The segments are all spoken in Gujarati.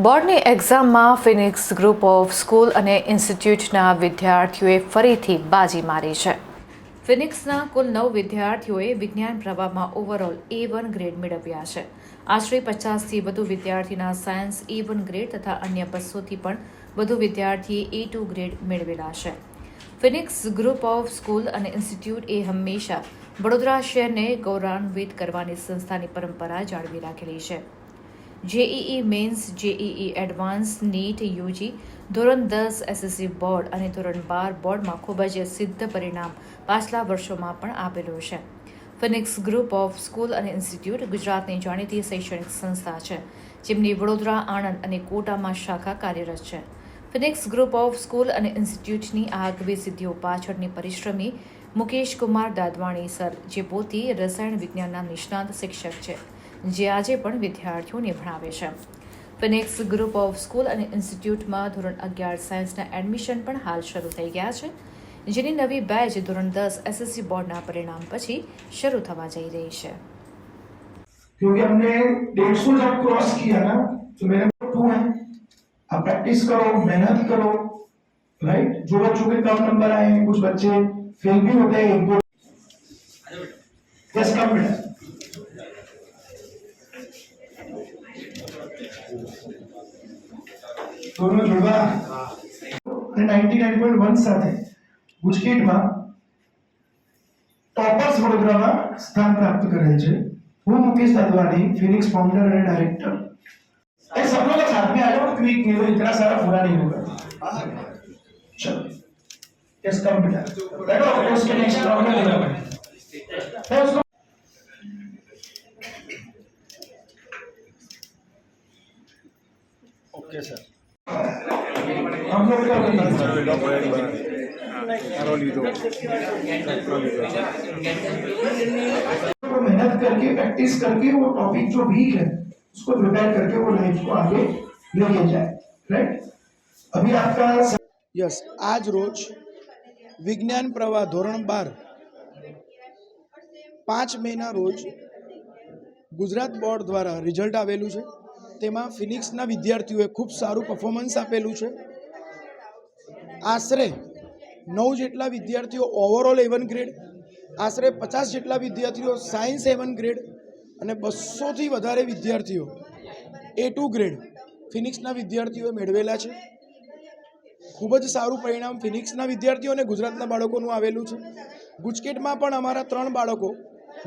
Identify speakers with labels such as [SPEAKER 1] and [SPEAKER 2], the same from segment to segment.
[SPEAKER 1] બોર્ડની એક્ઝામમાં ફિનિક્સ ગ્રુપ ઓફ સ્કૂલ અને ઇન્સ્ટિટ્યૂટના વિદ્યાર્થીઓએ ફરીથી બાજી મારી છે. ફિનિક્સના કુલ નવ વિદ્યાર્થીઓએ વિજ્ઞાન પ્રવાહમાં ઓવરઓલ એ વન ગ્રેડ મેળવ્યા છે. આશરે પચાસથી વધુ વિદ્યાર્થીના સાયન્સ એ વન ગ્રેડ તથા અન્ય બસોથી પણ વધુ વિદ્યાર્થીએ એ ટુ ગ્રેડ મેળવેલા છે. Phoenix group of school and institute એ હંમેશા વડોદરા શહેરને ગૌરવાન્વિત કરવાની સંસ્થાની પરંપરા જાળવી રાખેલી છે. JEE mains JEE advance NEET UG ધોરણ દસ એસએસસી બોર્ડ અને ધોરણ બાર બોર્ડમાં ખૂબ જ સિદ્ધ પરિણામ પાછલા વર્ષોમાં પણ આપેલું છે. Phoenix group of school and institute ગુજરાતની જાણીતી શૈક્ષણિક સંસ્થા છે, જેમની વડોદરા, આણંદ અને કોટામાં શાખા કાર્યરત છે. ફિનિક્સ ગ્રુપ ઓફ સ્કૂલ અને ઇન્સ્ટિટ્યૂટની આગવી સિદ્ધિઓ પાછળની પરિશ્રમી મુકેશ કુમાર દાદવાણી સર, જે પોતે રસાયણ વિજ્ઞાનના નિષ્ણાત શિક્ષક છે. જે આજે પણ વિદ્યાર્થીઓને ભણાવે છે ફિનિક્સ ગ્રુપ ઓફ સ્કૂલ અને ઇન્સ્ટિટ્યૂટમાં ધોરણ અગિયાર સાયન્સના એડમિશન પણ હાલ શરૂ થઈ ગયા છે જેની નવી બેચ ધોરણ દસ એસએસસી બોર્ડના પરિણામ પછી શરૂ થવા જઈ રહી છે
[SPEAKER 2] क्योंकि हमने डेढ़ सौ जब क्रॉस किया ना तो मेरे को टू है आप प्रैक्टिस करो मेहनत करो राइट जो बच्चों के कम नंबर आए हैं कुछ बच्चे फेल भी होते हैं एक दो यस कम बेटा दोनों जुड़वा અને 99.1 સાથે ગુજકેટમાં ટોપર્સ વડોદરામાં સ્થાન પ્રાપ્ત કરેલ છે હું Mukesh Dadwani Phoenix founder and director अरे सब लोग साथ में आ जाओ क्विक नहीं तो इतना सारा पूरा नहीं होगा चलो यस कम बेटा बैठो उसके नेक्स्ट राउंड में लेना है उसको
[SPEAKER 3] ઓકે સર
[SPEAKER 2] हम लोग क्या करेंगे
[SPEAKER 3] સારો લીધો સારો લીધો
[SPEAKER 2] वो मेहनत करके प्रैक्टिस करके वो टॉपिक जो वीक है उसको प्रिपेयर करके वो लाइफ को आगे ले जाए राइट अभी आपका
[SPEAKER 4] યસ આજ રોજ વિજ્ઞાન પ્રવાહ ધોરણ બાર પાંચ મેના રોજ ગુજરાત બોર્ડ દ્વારા રિઝલ્ટ આવેલું છે તેમાં ફિનિક્સના વિદ્યાર્થીઓએ ખૂબ સારું પરફોર્મન્સ આપેલું છે. આશરે નવ જેટલા વિદ્યાર્થીઓ ઓવરઓલ એવન ગ્રેડ આશરે પચાસ જેટલા વિદ્યાર્થીઓ સાયન્સ એવન ગ્રેડ અને બસોથી વધારે વિદ્યાર્થીઓ એ ટુ ગ્રેડ ફિનિક્સના વિદ્યાર્થીઓએ મેળવેલા છે. ખૂબ જ સારું પરિણામ ફિનિક્સના વિદ્યાર્થીઓ અને ગુજરાતના બાળકોનું આવેલું છે. ગુજકેટમાં પણ અમારા ત્રણ બાળકો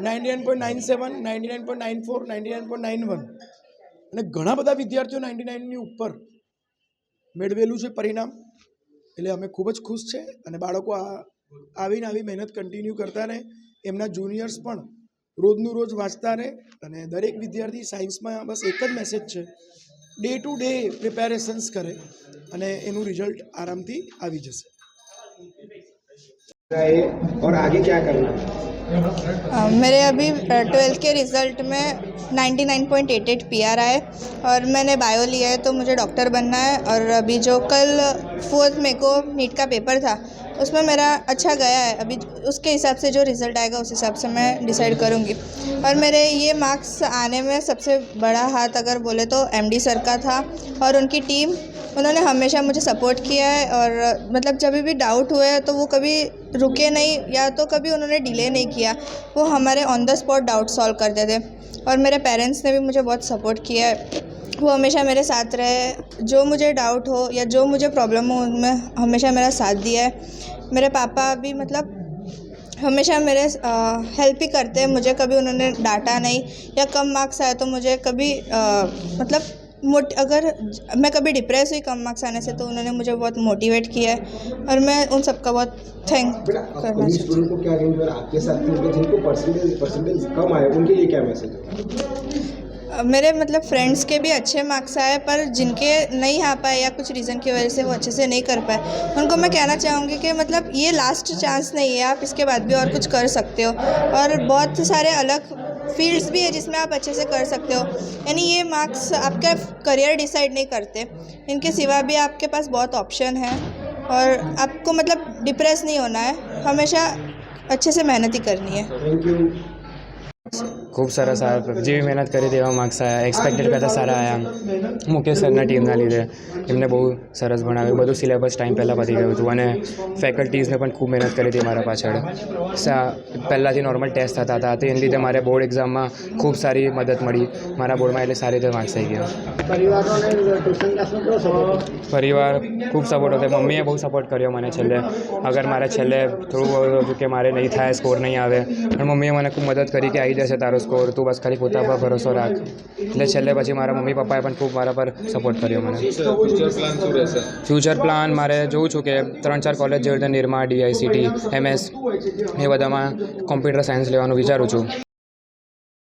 [SPEAKER 4] ninety nine point nine seven ninety nine point nine four ninety nine point nine one અને ઘણા બધા વિદ્યાર્થીઓ નાઇન્ટી નાઇનની ઉપર મેળવેલું છે પરિણામ. એટલે અમે ખૂબ જ ખુશ છે અને બાળકો આવીને આવી મહેનત કન્ટિન્યુ કરતા રહે. એમના જુનિયર્સ પણ રોજનું રોજ વાંચતા રહે અને દરેક વિદ્યાર્થી સાયન્સમાં બસ એક જ મેસેજ છે. ડે ટુ ડે પ્રિપેરેશન્સ કરે અને એનું રિઝલ્ટ આરામથી આવી જશે.
[SPEAKER 5] और आगे क्या करना है?
[SPEAKER 6] अ, मेरे अभी ट्वेल्थ के रिज़ल्ट में 99.88 पीआर आए और मैंने बायो लिया है तो मुझे डॉक्टर बनना है और अभी जो कल फोर्थ मे को नीट का पेपर था उसमें मेरा अच्छा गया है। अभी उसके हिसाब से जो रिज़ल्ट आएगा उस हिसाब से मैं डिसाइड करूँगी। और मेरे ये मार्क्स आने में सबसे बड़ा हाथ अगर बोले तो एमडी सर का था और उनकी टीम उन्होंने हमेशा मुझे सपोर्ट किया है और मतलब जब भी डाउट हुए तो वो कभी रुके नहीं या तो कभी उन्होंने डिले नहीं किया। वो हमारे on the spot doubt solve करते थे और मेरे पेरेंट्स ने भी मुझे बहुत सपोर्ट किया है। वो हमेशा मेरे साथ रहे। जो मुझे डाउट हो या जो मुझे प्रॉब्लम हो उनमें हमेशा मेरा साथ दिया है। मेरे पापा भी मतलब हमेशा मेरे हेल्प ही करते हैं। मुझे कभी उन्होंने डांटा नहीं या कम मार्क्स आए तो मुझे कभी अ, मतलब मोट अगर मैं कभी डिप्रेस हुई कम मार्क्स आने से तो उन्होंने मुझे बहुत मोटिवेट किया है और मैं उन सबका बहुत थैंक करना
[SPEAKER 5] स्टूडेंट को क्या कहेंगे और आपके साथ जिनको परसेंटेज परसेंटेज कम आए उनके लिए क्या मैसेज
[SPEAKER 6] मेरे मतलब फ्रेंड्स के भी अच्छे मार्क्स आए पर जिनके नहीं आ पाए या कुछ रीज़न की वजह से वो अच्छे से नहीं कर पाए उनको मैं कहना चाहूँगी कि मतलब ये लास्ट चांस नहीं है आप इसके बाद भी और कुछ कर सकते हो। और बहुत सारे अलग फील्ड्स भी है जिसमें आप अच्छे से कर सकते हो। यानी ये मार्क्स आपका करियर डिसाइड नहीं करते। इनके सिवा भी आपके पास बहुत ऑप्शन है और आपको मतलब डिप्रेस नहीं होना है। हमेशा अच्छे से मेहनत ही करनी है।
[SPEAKER 7] ખૂબ સરસ જેવી મહેનત કરી તેવા માર્ક્સ આવ્યા એક્સપેક્ટેડ કરતાં સારા આવ્યા મુકેશ સરના ટીમના લીધે એમને બહુ સરસ ભણાવ્યું. બધું સિલેબસ ટાઈમ પહેલાં પતી ગયું હતું અને ફેકલ્ટીઝને પણ ખૂબ મહેનત કરી હતી મારા પાછળ. પહેલાંથી નોર્મલ ટેસ્ટ થતા હતા. તેને લીધે મારે બોર્ડ એક્ઝામમાં ખૂબ સારી મદદ મળી. મારા બોર્ડમાં એટલે સારી રીતે માર્ક્સ આવી ગયા. પરિવાર ખૂબ સપોર્ટ હતો. મમ્મીએ બહુ સપોર્ટ કર્યો મને છેલ્લે. અગર મારે છેલ્લે થોડું હતું કે મારે નહીં થાય સ્કોર નહીં આવે. પણ મમ્મીએ મને ખૂબ મદદ કરી કે આવી જશે તારો સ્કોર તું બસ ખાલી પોતા પર ભરોસો રાખ. એટલે છેલ્લે પછી મારા મમ્મી પપ્પાએ પણ ખૂબ મારા પર સપોર્ટ કર્યો મને. ફ્યુચર પ્લાન મારે જોઉં છું કે ત્રણ ચાર કોલેજ જેવી રીતે નિરમા ડીઆઈસીટી એમએસ એ બધામાં કોમ્પ્યુટર સાયન્સ લેવાનું વિચારું છું.